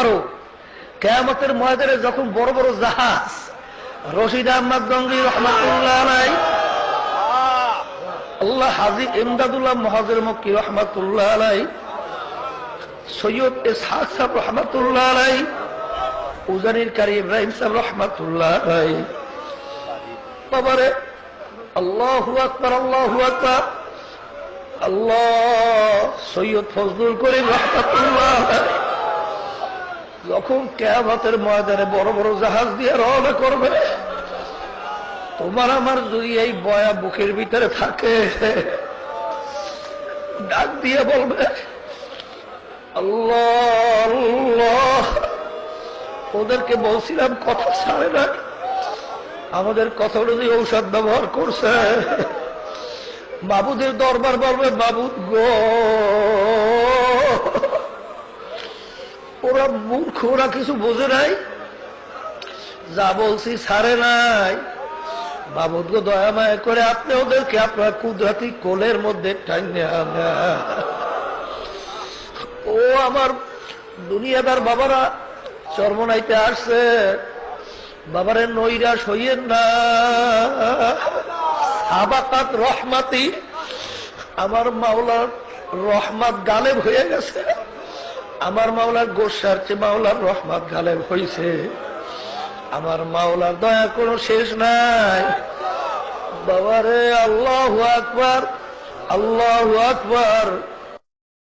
আরও কেয়ামতের ময়দানে যখন বড় বড় জাহাজ, রশিদ আহমদ গঙ্গি রহমাতুল্লাহ আল্লাহ হাজি ইমদাদুল্লাহ মহাজের মক্কি রহমাতুল্লাহ আলাই সৈয়দ ইসহাক সাহেব রহমাতুল্লাহ আলাই উজানির কারি ইব্রাহিম সাহেব রহমাতুল্লাহ আলাই বাবারে, আল্লাহ আকবর আল্লাহ আকবর। আল্লাহ সৈয়দ ফজলুল করিম রহমাতুল্লাহ আলাই যখন কেয়ামতের ময়দানে বড় বড় জাহাজ দিয়ে রওনা করবে, তোমার আমার যদি এই বয়া বুকের ভিতরে থাকে, ডাক দিয়ে বলবে, আল্লাহ ওদেরকে বলছিলাম, কথা ছাড়ে না। আমাদের কথা যদি ঔষধ ব্যবহার করছে। বাবুদের দরবার বলবে বাবুদ গো ওরা মূর্খ ওরা কিছু বোঝে নাই? যা বলছি ছাড়ে নাই। বাবুদ গো দয়া মায়া করে আপনি ওদেরকে আপনার কুদরাতি কোলের মধ্যে ও আমার দুনিয়াদার বাবারা, চর্মনাইতে আসছে। বাবারে নৈরাশ হইয়েন না। সাবাকাত রহমাতি। আমার মাওলার রহমাত গালেব হয়ে গেছে। আমার মাওলার গোসার চেয়ে মাওলার রহমাত গালেব হয়েছে আমার মাওলার দয়া কোনো শেষ নাই। বাবারে, আল্লাহ আকবার আল্লাহ আকবার।